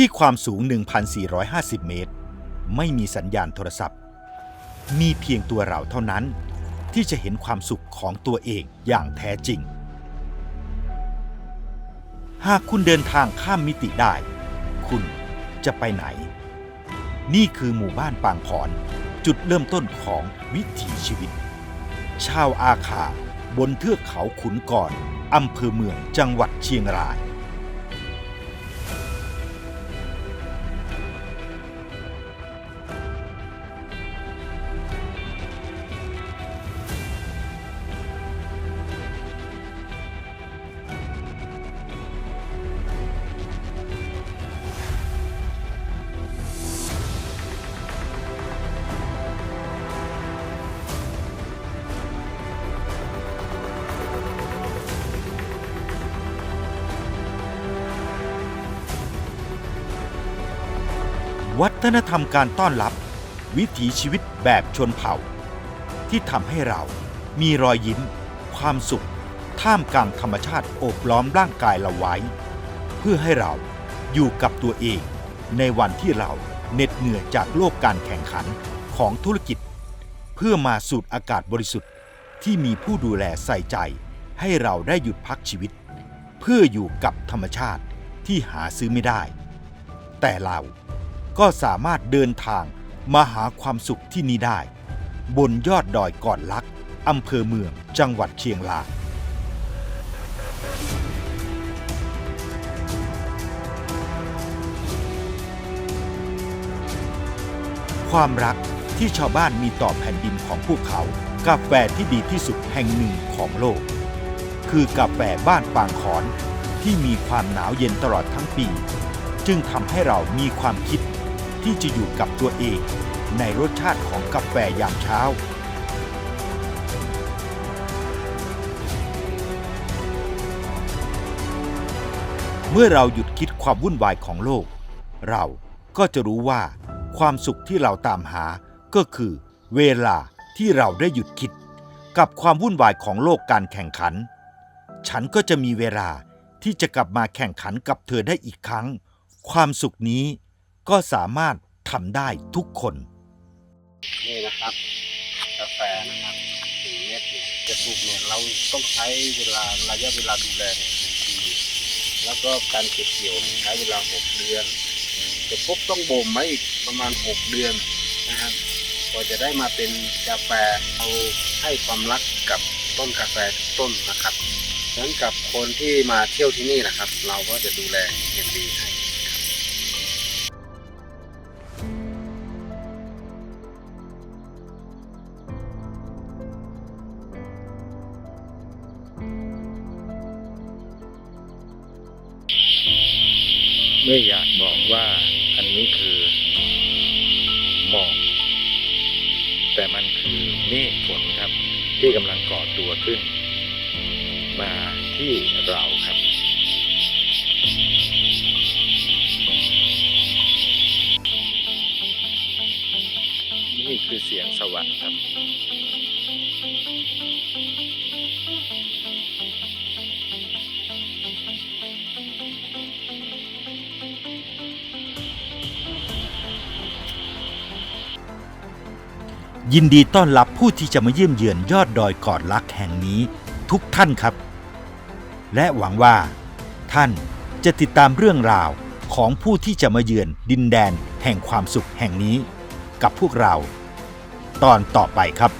ที่ความสูง 1,450 เมตร ไม่มีสัญญาณโทรศัพท์ มีเพียงตัวเราเท่านั้น ที่จะเห็นความสุขของตัวเองอย่างแท้จริง หากคุณเดินทางข้ามมิติได้ คุณจะไปไหน นี่คือหมู่บ้านปางพร จุดเริ่มต้นของวิถีชีวิต ชาวอาคาบนเทือกเขาขุนก่อนอำเภอเมืองจังหวัดเชียงราย วัฒนธรรมการต้อนรับ วิถีชีวิตแบบชนเผ่า ที่ทำให้เรามีรอยยิ้ม ความสุข ท่ามกลางธรรมชาติโอบล้อมร่างกายเราไว้ เพื่อให้เราอยู่กับตัวเอง ในวันที่เราเหน็ดเหนื่อยจากโลกการแข่งขันของธุรกิจ เพื่อมาสูดอากาศบริสุทธิ์ที่มีผู้ดูแลใส่ใจ ให้เราได้หยุดพักชีวิต เพื่ออยู่กับธรรมชาติที่หาซื้อไม่ได้ แต่เรา ก็สามารถเดินทางมาหาความสุขที่นี่ได้ บนยอดดอยก่อนลักอำเภอเมืองจังหวัดเชียงรายความรักที่ชาวบ้านมีต่อแผ่นดินของพวกเขา กาแฟที่ดีที่สุดแห่งหนึ่งของโลก คือกาแฟบ้านปางขอนที่มีความหนาวเย็นตลอดทั้งปี จึงทำให้เรามีความคิด ที่จะอยู่กับตัวเอง ในรสชาติของกาแฟยามเช้า เมื่อเราหยุดคิดความวุ่นวายของโลก เราก็จะรู้ว่า ความสุขที่เราตามหาก็คือ เวลาที่เราได้หยุดคิด กับความวุ่นวายของโลกการแข่งขัน ฉันก็จะมีเวลาที่จะกลับมาแข่งขันกับเธอได้อีกครั้ง ความสุขนี้ ก็สามารถทำได้ทุกคน นี่นะครับ กาแฟนะครับถึงเม็ดเนี่ยจะปลูกเนี่ยเราต้องใช้เวลาระยะเวลาดูแลเนี่ยหนึ่งปีแล้วก็การเก็บเกี่ยวใช้เวลาหกเดือนเสร็จปุ๊บต้องบ่มไว้อีกประมาณหกเดือนนะครับกว่าจะได้มาเป็นกาแฟเราให้ความรักกับต้นกาแฟต้นนะครับฉะนั้นกับคนที่มาเที่ยวที่นี่นะครับ เราก็จะดูแลอย่างดีให้ ไม่อยากบอกว่าอันนี้คือหมอกแต่มันคือเมฆฝนครับ ที่กำลังก่อตัวขึ้น มาที่เราครับนี่คือเสียงสวรรค์ครับ ยินดีต้อนรับผู้ที่จะมาเยี่ยมเยือนยอดดอยกอดลักแห่งนี้ทุกท่านครับ และหวังว่า ท่านจะติดตามเรื่องราวของผู้ที่จะมาเยือนดินแดนแห่งความสุขแห่งนี้ กับพวกเรา ตอนต่อไปครับ